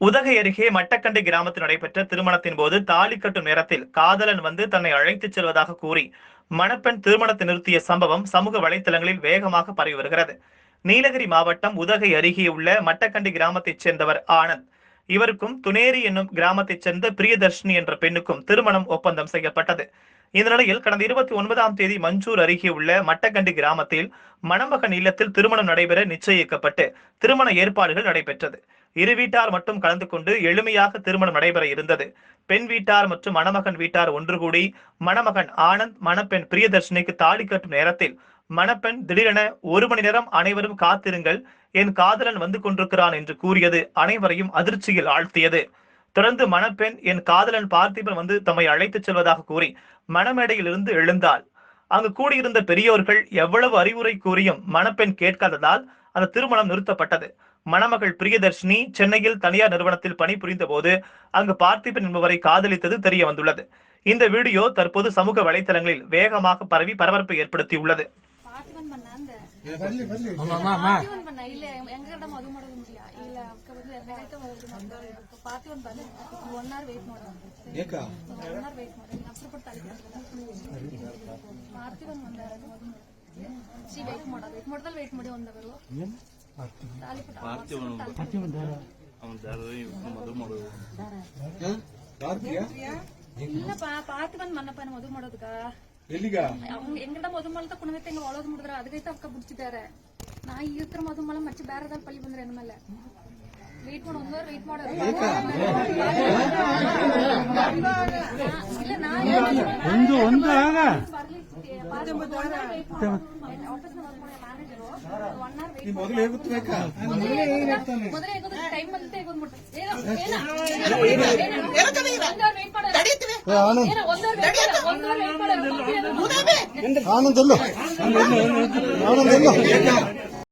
உதகை அருகே மட்டக்கண்டி கிராமத்தில் நடைபெற்ற திருமணத்தின் போது தாலி கட்டும் நேரத்தில் காதலன் வந்து தன்னை அழைத்துச் செல்வதாக கூறி மணப்பெண் திருமணத்தை நிறுத்திய சம்பவம் சமூக வலைத்தளங்களில் வேகமாக பரவி வருகிறது. நீலகிரி மாவட்டம் உதகை அருகே உள்ள மட்டக்கண்டி கிராமத்தைச் சேர்ந்தவர் ஆனந்த். இவருக்கும் துனேரி என்னும் கிராமத்தைச் சேர்ந்த பிரியதர்ஷினி என்ற பெண்ணுக்கும் திருமணம் ஒப்பந்தம் செய்யப்பட்டது. இந்த நிலையில் கடந்த இருபத்தி ஒன்பதாம் தேதி மஞ்சூர் அருகே உள்ள மட்டக்கண்டி கிராமத்தில் மணமகன் இல்லத்தில் திருமணம் நடைபெற நிச்சயிக்கப்பட்டு திருமண ஏற்பாடுகள் நடைபெற்றது. இரு வீட்டார் மட்டும் கலந்து கொண்டு எளிமையாக திருமணம் நடைபெற இருந்தது. பெண் வீட்டார் மற்றும் மணமகன் வீட்டார் ஒன்று கூடி மணமகன் ஆனந்த் மணப்பெண் பிரியதர்ஷினிக்கு தாலி கட்டும் நேரத்தில் மணப்பெண் திடீரென ஒரு மணி நேரம் அனைவரும் காத்திருங்கள். என் காதலன் வந்து கொண்டிருக்கிறான் என்று கூறியது அனைவரையும் அதிர்ச்சியில் ஆழ்த்தியது. தொடர்ந்து மணப்பெண் என் காதலன் பார்த்திபன் வந்து தம்மை அழைத்துச் செல்வதாக கூறி மணமேடையில் இருந்து எழுந்தாள். அங்கு கூடியிருந்த பெரியோர்கள் எவ்வளவு அறிவுரை கூறியும் மணப்பெண் கேட்காததால் அந்த திருமணம் நிறுத்தப்பட்டது. மணமகள் பிரியதர்ஷினி சென்னையில் தனியார் நிறுவனத்தில் பணிபுரிந்த போது அங்கு பார்த்திபன் என்பவரை காதலித்தது தெரிய வந்துள்ளது. இந்த வீடியோ தற்போது சமூக வலைத்தளங்களில் வேகமாக பரவி பரபரப்பை ஏற்படுத்தியுள்ளது. பார்த்திபன் ಇಲ್ಲಪ್ಪ ಪಾರ್ತಿ ಬಂದ್ ಮನ್ನಪ್ಪ ಮದುವೆ ಮಾಡೋದಕ್ಕ ಎಲ್ಲಿಗ ಎಂಗಡ ಮದುವೆ ಮಾಡ್ತಾ ಕುಣದೈತೆ ಹೆಂಗ ಒಳದ್ ಮುಡಿದ್ರ ಅದಕ್ಕೈತ ಅಕ್ಕ ಬಿಡ್ತಿದ್ದಾರೆ ನಾ ಈ ಹತ್ರ ಮದುವೆ ಮಾಡ ಮತ್ತೆ ಬೇರೆದಾಗ ಪಲ್ಲಿ ಬಂದ್ರೆ ಏನ್ ಮೇಲೆ ವೇಟ್ ಮಾಡ ಒಂದೂವರೆ ವೇಟ್ ಮಾಡೋದು ಒಂದು ಒಂದು ಆಗ ನೀ ಮೊದಲು ಹೇಗುತ್ತಬೇಕಾ ಮೊದಲೇ ಹೇಗೋದು ಟೈಮ್ ಬಂದಿತ್ತೆ ಹೇಗೋದು ಮುಟ್ಟ ಏನೋ ಒಂದೂವರೆ ವೇಟ್ ಮಾಡೋದು ಏನೋ ಒಂದೂವರೆ ವೇಟ್ ಮಾಡೋದು ಒಂದೂವರೆ ವೇಟ್ ಮಾಡೋದು ಆನಂದ್ ಎಲ್ಲೋ ಆನಂದ್ ಎಲ್ಲೋ